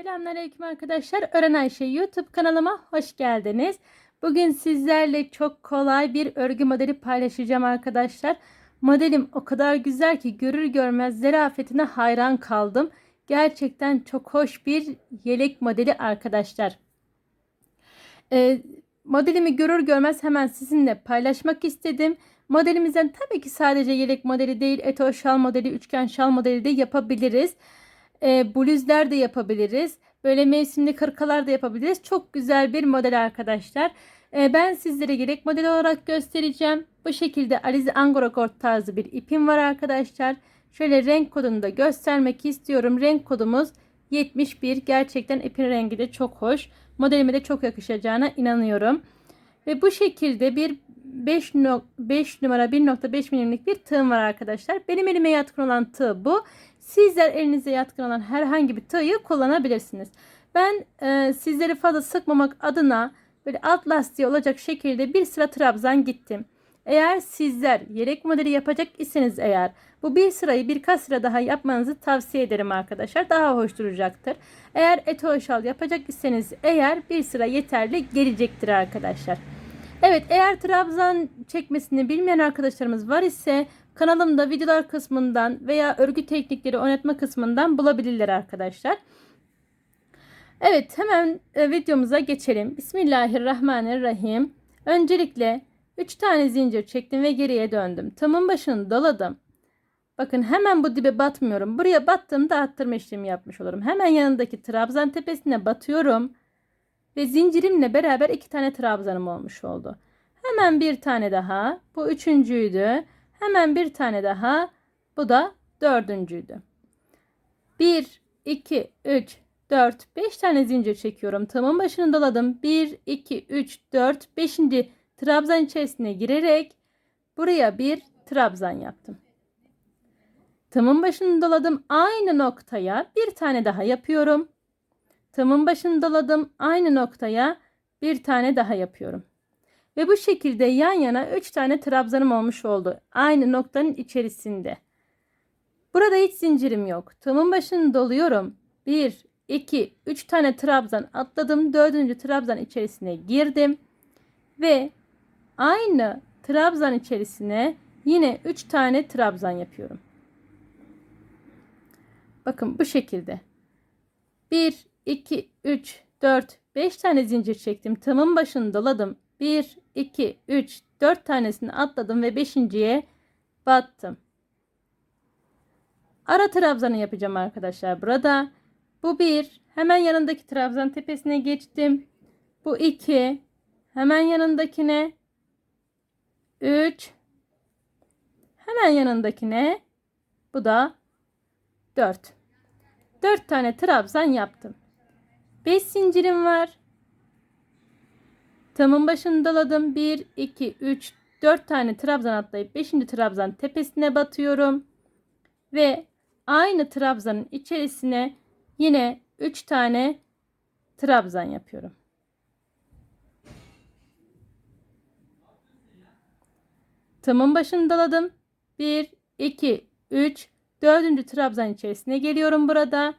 Selamünaleyküm arkadaşlar. Öğren Ayşe YouTube kanalıma hoş geldiniz. Bugün sizlerle çok kolay bir örgü modeli paylaşacağım arkadaşlar. Modelim o kadar güzel ki görür görmez zarafetine hayran kaldım. Gerçekten çok hoş bir yelek modeli arkadaşlar. Ee, modelimi görür görmez hemen sizinle paylaşmak istedim. Modelimizden tabii ki sadece yelek modeli değil, eto şal modeli, üçgen şal modeli de yapabiliriz. E, bluzlar da yapabiliriz. Böyle mevsimli kırkalar da yapabiliriz. Çok güzel bir model arkadaşlar. E, ben sizlere gerek model olarak göstereceğim. Bu şekilde Alize Angora Gold tarzı bir ipim var arkadaşlar. Şöyle renk kodunu da göstermek istiyorum. Renk kodumuz 71. Gerçekten ipin rengi de çok hoş. Modelime de çok yakışacağına inanıyorum. Ve bu şekilde bir 5, no 5 numara 1.5 milimlik bir tığım var arkadaşlar. Benim elime yatkın olan tığ bu. Sizler elinize yatkın olan herhangi bir tığı kullanabilirsiniz. Ben e, sizleri fazla sıkmamak adına böyle alt lastiği olacak şekilde bir sıra trabzan gittim. Eğer sizler yelek modeli yapacak iseniz eğer bu bir sırayı birkaç sıra daha yapmanızı tavsiye ederim arkadaşlar. Daha hoş duracaktır. Eğer eto şal yapacak iseniz eğer bir sıra yeterli gelecektir arkadaşlar. Evet eğer trabzan çekmesini bilmeyen arkadaşlarımız var ise kanalımda videolar kısmından veya örgü teknikleri oynatma kısmından bulabilirler arkadaşlar. Evet hemen e, videomuza geçelim. Bismillahirrahmanirrahim. Öncelikle 3 tane zincir çektim ve geriye döndüm. Tamın başını doladım. Bakın hemen bu dibe batmıyorum. Buraya battığımda arttırma işlemi yapmış olurum. Hemen yanındaki trabzan tepesine batıyorum. Ve zincirimle beraber iki tane trabzanım olmuş oldu. Hemen bir tane daha. Bu üçüncüydü. Hemen bir tane daha. Bu da dördüncüydü. 1, 2, 3, 4, 5 tane zincir çekiyorum. Tamın başını doladım. 1, 2, 3, 4, 5. trabzan içerisine girerek buraya bir trabzan yaptım. Tamın başını doladım. Aynı noktaya bir tane daha yapıyorum. Tamın başını doladım. Aynı noktaya bir tane daha yapıyorum. Ve bu şekilde yan yana 3 tane trabzanım olmuş oldu. Aynı noktanın içerisinde. Burada hiç zincirim yok. Tamın başını doluyorum. 1, 2, 3 tane trabzan atladım. 4. trabzan içerisine girdim. Ve aynı trabzan içerisine yine 3 tane trabzan yapıyorum. Bakın bu şekilde. 1, 2, 3, 4, 5 tane zincir çektim. Tamın başını doladım. 1, 2, 3, 4 tanesini atladım ve 5.ye battım. Ara trabzanı yapacağım arkadaşlar burada. Bu 1. Hemen yanındaki trabzan tepesine geçtim. Bu 2. Hemen yanındakine 3. Hemen yanındakine bu da 4. 4 tane trabzan yaptım. 5 zincirim var. Tamın başını doladım. 1, 2, 3, 4 tane trabzan atlayıp 5. trabzan tepesine batıyorum. Ve aynı trabzanın içerisine yine 3 tane trabzan yapıyorum. Tamın başını doladım. 1, 2, 3, 4. trabzan içerisine geliyorum burada.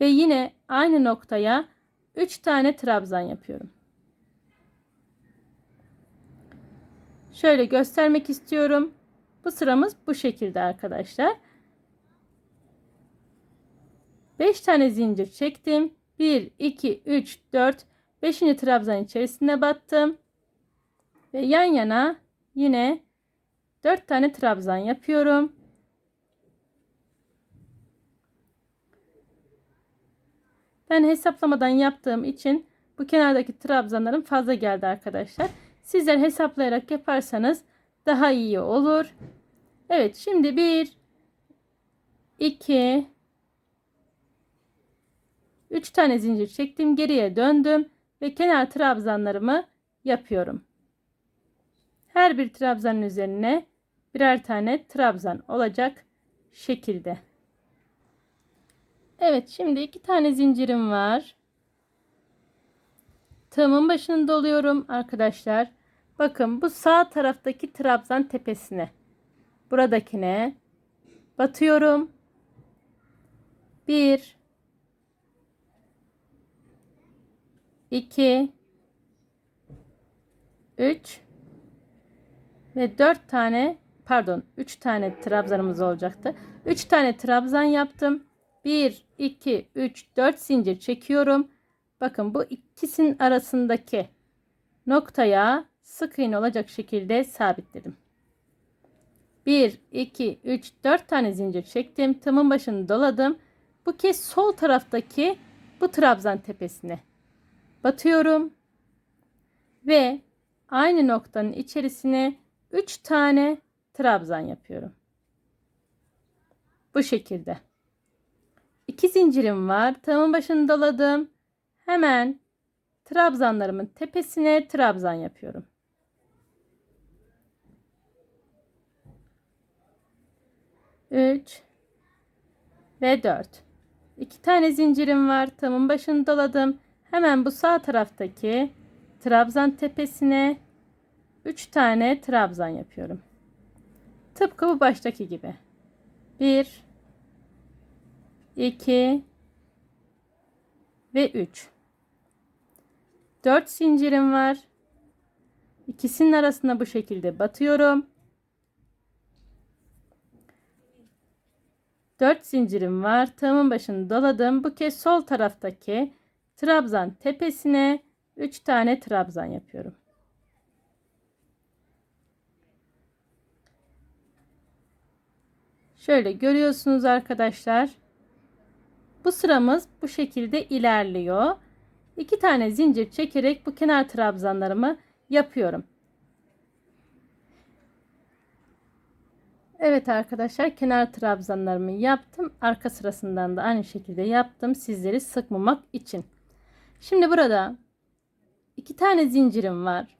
Ve yine aynı noktaya 3 tane trabzan yapıyorum. Şöyle göstermek istiyorum. Bu sıramız bu şekilde arkadaşlar. 5 tane zincir çektim. 1, 2, 3, 4, 5. trabzan içerisine battım. Ve yan yana yine 4 tane trabzan yapıyorum. Ben hesaplamadan yaptığım için bu kenardaki trabzanlarım fazla geldi arkadaşlar. Sizler hesaplayarak yaparsanız daha iyi olur. Evet şimdi 1 2 3 tane zincir çektim. Geriye döndüm ve kenar trabzanlarımı yapıyorum her bir trabzanın üzerine birer tane trabzan olacak şekilde. Evet şimdi iki tane zincirim var. Tığımın başını doluyorum arkadaşlar. Bakın bu sağ taraftaki trabzan tepesine. Buradakine batıyorum. 1 2 3 ve 4 tane pardon 3 tane trabzanımız olacaktı. 3 tane trabzan yaptım. 1 2 3 4 zincir çekiyorum. Bakın bu ikisinin arasındaki noktaya sık iğne olacak şekilde sabitledim. 1 2 3 4 tane zincir çektim. Tımın başını doladım. Bu kez sol taraftaki bu trabzan tepesine batıyorum ve aynı noktanın içerisine 3 tane trabzan yapıyorum. Bu şekilde. 2 zincirim var. Tığımın başını doladım. Hemen trabzanlarımın tepesine trabzan yapıyorum. Üç ve dört. İki tane zincirim var. Tığımın başını doladım. Hemen bu sağ taraftaki trabzan tepesine 3 tane trabzan yapıyorum. Tıpkı bu baştaki gibi. 1 2 ve 3 4 zincirim var. İkisinin arasında bu şekilde batıyorum. 4 zincirim var. Tığımın başını doladım. Bu kez sol taraftaki trabzan tepesine 3 tane trabzan yapıyorum. Şöyle görüyorsunuz arkadaşlar. Bu sıramız bu şekilde ilerliyor. 2 tane zincir çekerek bu kenar trabzanlarımı yapıyorum. Evet arkadaşlar kenar trabzanlarımı yaptım. Arka sırasından da aynı şekilde yaptım. Sizleri sıkmamak için. Şimdi burada iki tane zincirim var.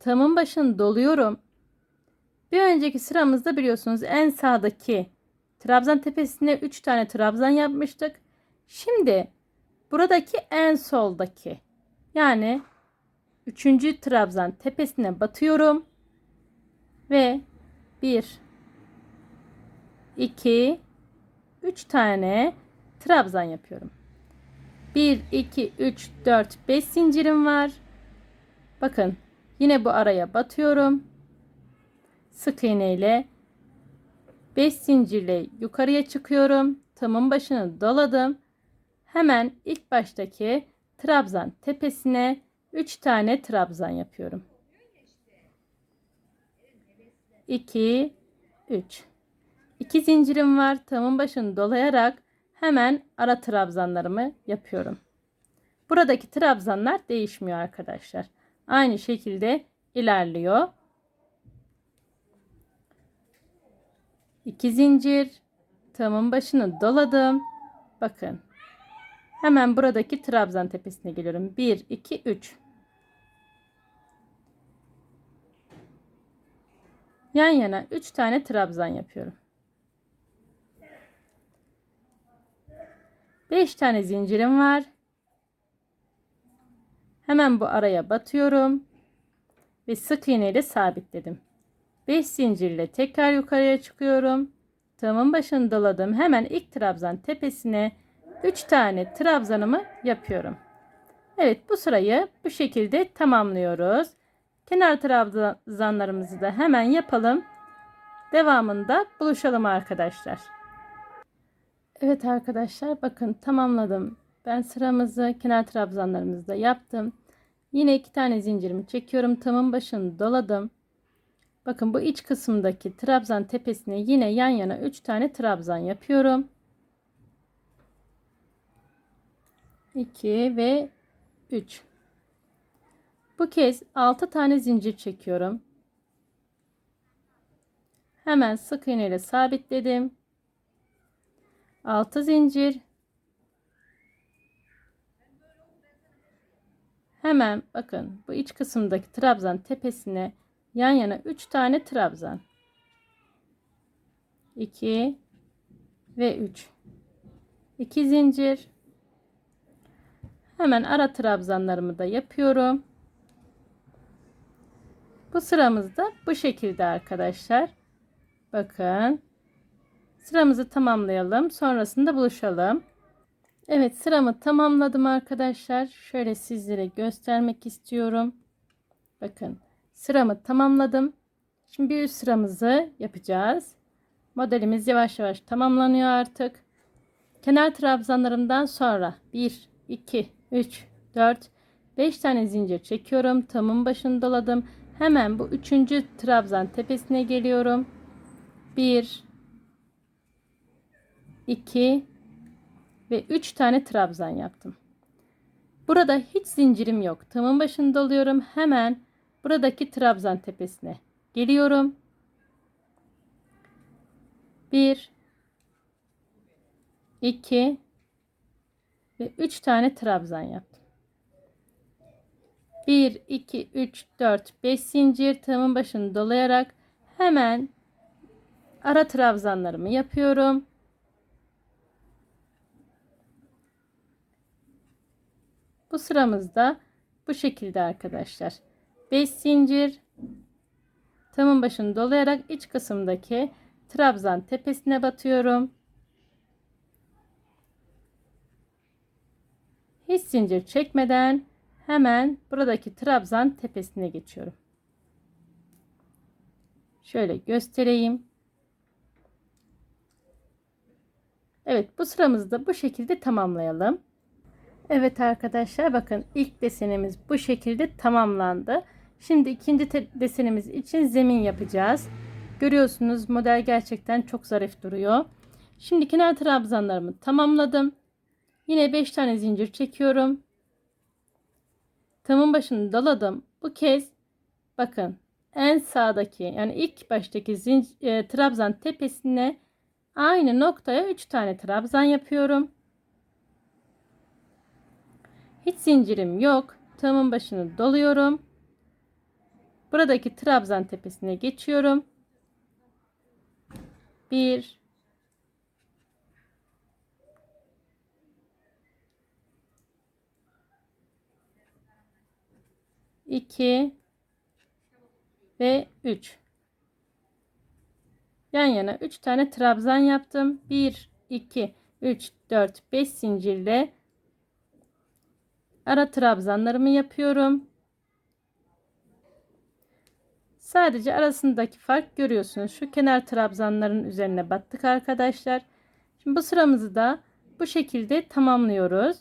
Tığımın başını doluyorum. Bir önceki sıramızda biliyorsunuz en sağdaki trabzan tepesine 3 tane trabzan yapmıştık. Şimdi buradaki en soldaki yani 3. trabzan tepesine batıyorum ve 1 2 3 tane trabzan yapıyorum. 1 2 3 4 5 zincirim var. Bakın yine bu araya batıyorum. Sık iğne ile 5 zincirle yukarıya çıkıyorum. Tığımın başını doladım. Hemen ilk baştaki trabzan tepesine 3 tane trabzan yapıyorum. 2 3 2 zincirim var. Tığımın başını dolayarak hemen ara trabzanlarımı yapıyorum. Buradaki trabzanlar değişmiyor arkadaşlar. Aynı şekilde ilerliyor. 2 zincir tığımın başını doladım. Bakın. Hemen buradaki trabzan tepesine geliyorum. 1 2 3 Yan yana 3 tane trabzan yapıyorum. 5 tane zincirim var. Hemen bu araya batıyorum ve sık iğne ile sabitledim. 5 zincirle tekrar yukarıya çıkıyorum. Tığımın başını doladım. Hemen ilk trabzan tepesine 3 tane trabzanımı yapıyorum. Evet bu sırayı bu şekilde tamamlıyoruz. Kenar trabzanlarımızı da hemen yapalım. Devamında buluşalım arkadaşlar. Evet arkadaşlar bakın tamamladım. Ben sıramızı kenar trabzanlarımızı da yaptım. Yine iki tane zincirimi çekiyorum. Tığımın başını doladım. Bakın bu iç kısımdaki trabzan tepesine yine yan yana 3 tane trabzan yapıyorum. 2 ve 3. Bu kez 6 tane zincir çekiyorum. Hemen sık iğne ile sabitledim. 6 zincir. Hemen bakın bu iç kısımdaki trabzan tepesine yan yana 3 tane trabzan. 2 ve 3. 2 zincir. Hemen ara trabzanlarımı da yapıyorum. Bu sıramızda bu şekilde arkadaşlar. Bakın. Sıramızı tamamlayalım. Sonrasında buluşalım. Evet sıramı tamamladım arkadaşlar. Şöyle sizlere göstermek istiyorum. Bakın sıramı tamamladım. Şimdi bir üst sıramızı yapacağız. Modelimiz yavaş yavaş tamamlanıyor artık. Kenar trabzanlarımdan sonra 1, 2, 3, 4, 5 tane zincir çekiyorum. Tamın başını doladım. Hemen bu üçüncü trabzan tepesine geliyorum. 1, 2 ve 3 tane trabzan yaptım. Burada hiç zincirim yok. Tamın başını doluyorum. Hemen buradaki trabzan tepesine geliyorum. 1 2 ve 3 tane trabzan yaptım. 1 2 3 4 5 zincir tığımın başını dolayarak hemen ara trabzanlarımı yapıyorum. Bu sıramızda bu şekilde arkadaşlar. 5 zincir tığımın başını dolayarak iç kısımdaki trabzan tepesine batıyorum. Hiç zincir çekmeden hemen buradaki trabzan tepesine geçiyorum. Şöyle göstereyim. Evet bu sıramızı da bu şekilde tamamlayalım. Evet arkadaşlar bakın ilk desenimiz bu şekilde tamamlandı. Şimdi ikinci desenimiz için zemin yapacağız. Görüyorsunuz model gerçekten çok zarif duruyor. Şimdi kenar trabzanlarımı tamamladım. Yine 5 tane zincir çekiyorum. Tamın başını daladım. Bu kez bakın en sağdaki yani ilk baştaki zincir, e, trabzan tepesine aynı noktaya 3 tane trabzan yapıyorum. Hiç zincirim yok. Tığımın başını doluyorum. Buradaki trabzan tepesine geçiyorum. 1 2 ve 3 yan yana 3 tane trabzan yaptım. 1 2 3 4 5 zincirle ara trabzanlarımı yapıyorum sadece arasındaki fark görüyorsunuz. Şu kenar trabzanların üzerine battık arkadaşlar. Şimdi bu sıramızı da bu şekilde tamamlıyoruz.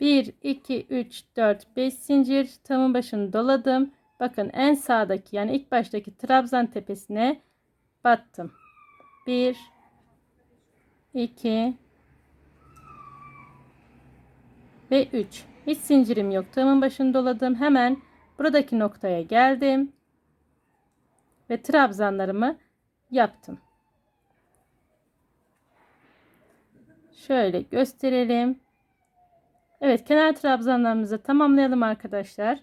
1 2 3 4 5 zincir. Tamın başını doladım. Bakın en sağdaki yani ilk baştaki trabzan tepesine battım. 1 2 ve 3 hiç zincirim yok tamın başını doladım hemen buradaki noktaya geldim ve trabzanlarımı yaptım şöyle gösterelim Evet kenar trabzanlarımızı tamamlayalım arkadaşlar.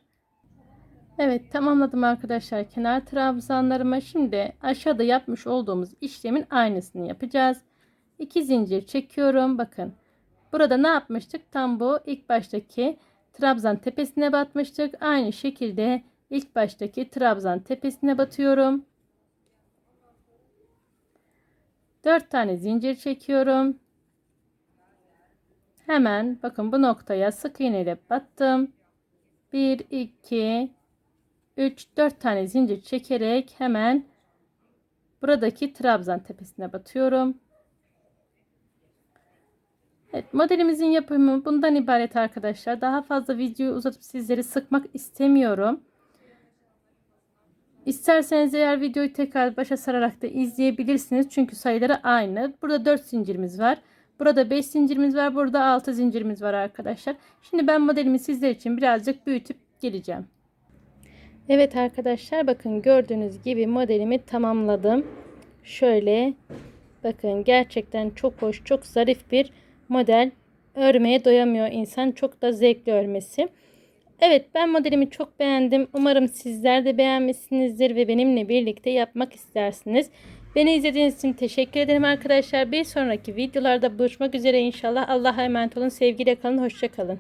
Evet tamamladım arkadaşlar kenar trabzanlarımı. Şimdi aşağıda yapmış olduğumuz işlemin aynısını yapacağız. 2 zincir çekiyorum. Bakın burada ne yapmıştık? Tam bu ilk baştaki trabzan tepesine batmıştık. Aynı şekilde ilk baştaki trabzan tepesine batıyorum. 4 tane zincir çekiyorum. Hemen bakın bu noktaya sık iğne ile battım. 1 2 3 4 tane zincir çekerek hemen buradaki trabzan tepesine batıyorum. Evet, modelimizin yapımı bundan ibaret arkadaşlar. Daha fazla videoyu uzatıp sizleri sıkmak istemiyorum. İsterseniz eğer videoyu tekrar başa sararak da izleyebilirsiniz. Çünkü sayıları aynı. Burada 4 zincirimiz var. Burada 5 zincirimiz var. Burada 6 zincirimiz var arkadaşlar. Şimdi ben modelimi sizler için birazcık büyütüp geleceğim. Evet arkadaşlar bakın gördüğünüz gibi modelimi tamamladım. Şöyle bakın gerçekten çok hoş çok zarif bir model. Örmeye doyamıyor insan. Çok da zevkli örmesi. Evet ben modelimi çok beğendim. Umarım sizler de beğenmişsinizdir ve benimle birlikte yapmak istersiniz. Beni izlediğiniz için teşekkür ederim arkadaşlar. Bir sonraki videolarda buluşmak üzere inşallah. Allah'a emanet olun. Sevgiyle kalın. Hoşçakalın.